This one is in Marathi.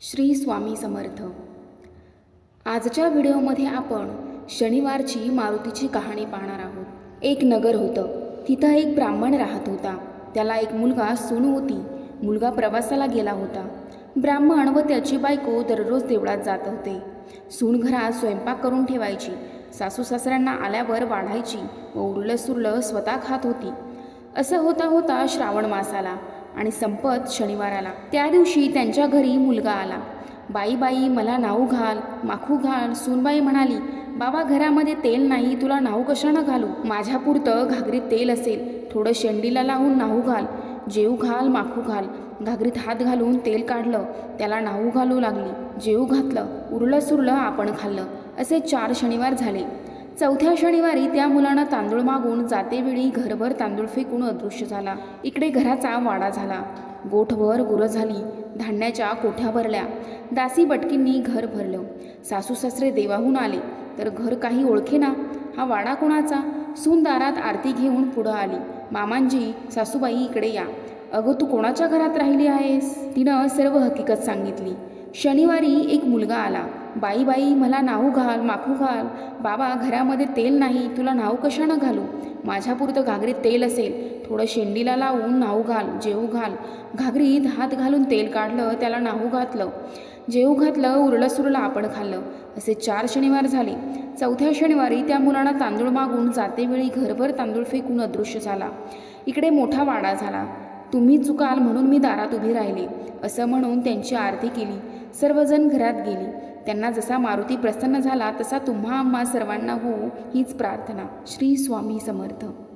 श्री स्वामी समर्थ. आजच्या व्हिडिओमध्ये आपण शनिवारची मारुतीची कहाणी पाहणार आहोत. एक नगर होतं. तिथं एक ब्राह्मण राहत होता. त्याला एक मुलगा सून होती. मुलगा प्रवासाला गेला होता. ब्राह्मण व त्याची बायको दररोज देवळात जात होते. सून घरात स्वयंपाक करून ठेवायची. सासू सासऱ्यांना आल्यावर वाढायची व उरलं सुरलं स्वतः खात होती. असं होता होता श्रावण मासाला. आणि संपत शनिवार आला. त्या दिवशी त्यांच्या घरी मुलगा आला. बाई बाई मला नाऊ घाल माखू घाल. सूनबाई म्हणाली बाबा घरामध्ये तेल नाही तुला नाऊ कशानं घालू? माझ्यापुरतं घागरीत तेल असेल. थोडं शेंडीला लावून नाऊ घाल. जेऊ घाल माखू घाल. घागरीत हात घालून तेल काढलं. त्याला नाऊ घालू लागली. जेऊ घातलं. उरलं सुरलं आपण खाल्लं. असे चार शनिवार झाले. चौथ्या शनिवारी त्या मुलानं तांदूळ मागून जातेवेळी घरभर तांदूळ फेकून अदृश्य झाला. इकडे घराचा वाडा झाला. गोठभर गुरं झाली. धान्याच्या कोठ्या भरल्या? दासी बटकींनी घर भरलं. सासू सासरे देवाहून आले. तर घर काही ओळखेना? हा वाडा कोणाचा? सून दारात आरती घेऊन पुढं आली. मामांजी सासूबाई इकडे या. अगं तू कोणाच्या घरात राहिली आहेस? तिनं सर्व हकीकत सांगितली. शनिवारी एक मुलगा आला. बाई बाई मला नाहू घाल माखू घाल. बाबा घरामध्ये तेल नाही तुला नाहू कशानं घालू? माझ्यापुरतं घागरीत तेल असेल. थोडं शेंडीला लावून नाहू घाल जेऊ घाल. घागरीत हात घालून तेल काढलं त्याला नाहू घातलं. जेऊ घातलं उरलं सुरलं आपण खाल्लं. असे चार शनिवार झाले. चौथ्या शनिवारी त्या मुलांना तांदूळ मागून जातेवेळी घरभर तांदूळ फेकून अदृश्य झाला. इकडे मोठा वाडा झाला. तुम्ही चुकाल म्हणून मी दारात उभी राहिले. असं म्हणून त्यांची आरती केली. सर्वजण घरात गेली. त्यांना जसा मारुती प्रसन्न झाला तसा तुम्हा आम्हा सर्वांना हो हीच प्रार्थना. श्री स्वामी समर्थ.